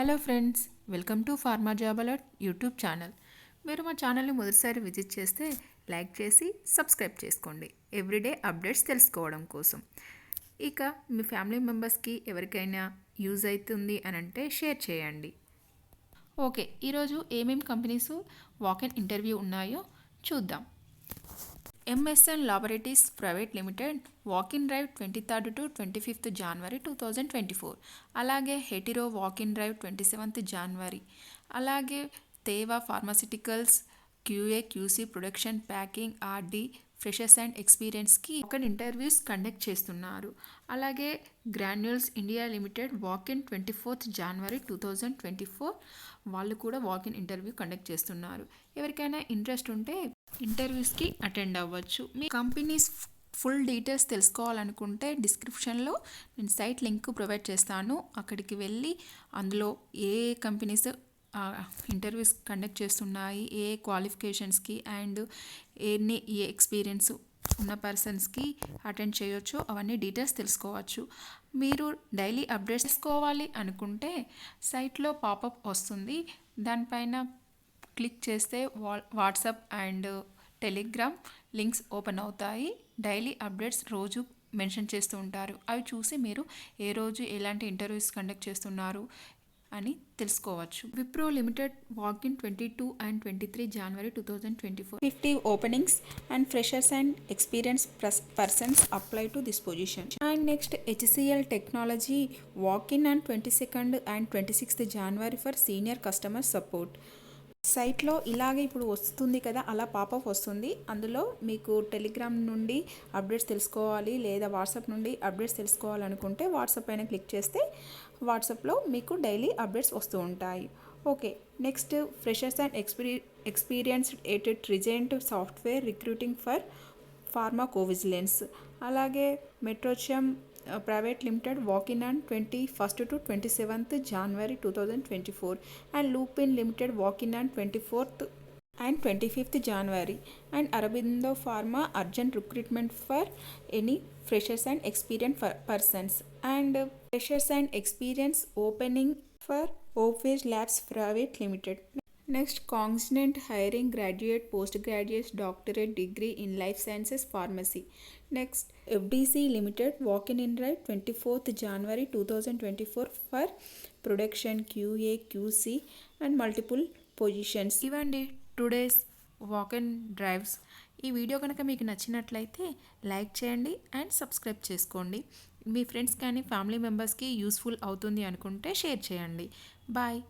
Hello friends welcome to pharma job alert YouTube channel మీరు మా ఛానల్ని మొదటిసారి విజిట్ చేస్తే లైక్ చేసి సబ్స్క్రైబ్ చేసుకోండి ఎవ్రీడే అప్డేట్స్ తెలుసుకోవడం కోసం ఇక మీ ఫ్యామిలీ మెంబర్స్కి ఎవరికైనా యూజ్ అవుతుంది అని అంటే షేర్ చేయండి ఓకే ఈరోజు ఏమేమి కంపెనీస్ వాక్ ఇన్ ఇంటర్వ్యూ ఉన్నాయో చూద్దాం MSN laboratories private limited walk in drive twenty third to twenty fifth January two thousand twenty four అలాగే Hetero walk in drive twenty seventh January అలాగే Teva pharmaceuticals QA QC production packing RD freshers and ఎక్స్పీరియన్స్కి ఒక interviews conduct చేస్తున్నారు అలాగే Granules India limited walk in twenty fourth January two thousand twenty four వాళ్ళు కూడా walk in interview conduct చేస్తున్నారు ఎవరికైనా interest ఉంటే ఇంటర్వ్యూస్కి attend అవ్వచ్చు మీ కంపెనీస్ ఫుల్ డీటెయిల్స్ తెలుసుకోవాలనుకుంటే డిస్క్రిప్షన్లో నేను సైట్ లింక్ ప్రొవైడ్ చేస్తాను అక్కడికి వెళ్ళి అందులో ఏ కంపెనీస్ ఇంటర్వ్యూస్ కండక్ట్ చేస్తున్నాయి ఏ క్వాలిఫికేషన్స్కి అండ్ ఎన్ని ఏ ఎక్స్పీరియన్స్ ఉన్న పర్సన్స్కి అటెండ్ చేయొచ్చు అవన్నీ డీటెయిల్స్ తెలుసుకోవచ్చు మీరు డైలీ అప్డేట్స్ తీసుకోవాలి అనుకుంటే సైట్లో పాపప్ వస్తుంది దానిపైన క్లిక్ చేస్తే వా WhatsApp and Telegram links open అవుతాయి డైలీ అప్డేట్స్ రోజు మెన్షన్ చేస్తూ ఉంటారు అవి చూసి మీరు ఏ రోజు ఎలాంటి ఇంటర్వ్యూస్ కండక్ట్ చేస్తున్నారు అని తెలుసుకోవచ్చు Wipro limited walk in twenty two and twenty three January two thousand twenty four fifty openings and freshers and experience persons apply to this position and next HCL technology walk in and twenty second and twenty sixth January for senior customer support సైట్లో ఇలాగే ఇప్పుడు వస్తుంది కదా అలా popup వస్తుంది అందులో మీకు Telegram నుండి అప్డేట్స్ తెలుసుకోవాలి లేదా వాట్సాప్ నుండి అప్డేట్స్ తెలుసుకోవాలనుకుంటే వాట్సాప్ పైన క్లిక్ చేస్తే వాట్సాప్లో మీకు డైలీ అప్డేట్స్ వస్తూ ఉంటాయి ఓకే నెక్స్ట్ ఫ్రెషర్స్ అండ్ ఎక్స్పీరి ఎక్స్పీరియన్స్డ్ ఎయిటెడ్ regent software recruiting for Pharmacovigilance. అలాగే Metrochem private limited walk in and 21st to 27th January 2024 and Lupin Limited walk in and 24th and 25th January, and Aurobindo Pharma urgent recruitment for any freshers and experienced persons, and freshers and experience opening for Oakville Labs Private Limited. Next constant hiring graduate post graduate doctorate degree in life sciences pharmacy next FDC limited walk in in right twenty fourth January two thousand twenty four for production QA QC and multiple positions ఇవండి today's walk and drives ఈ video కనుక మీకు నచ్చినట్లయితే like చేయండి and subscribe చేసుకోండి మీ friends కానీ family మెంబర్స్కి యూస్ఫుల్ అవుతుంది అనుకుంటే షేర్ చేయండి బాయ్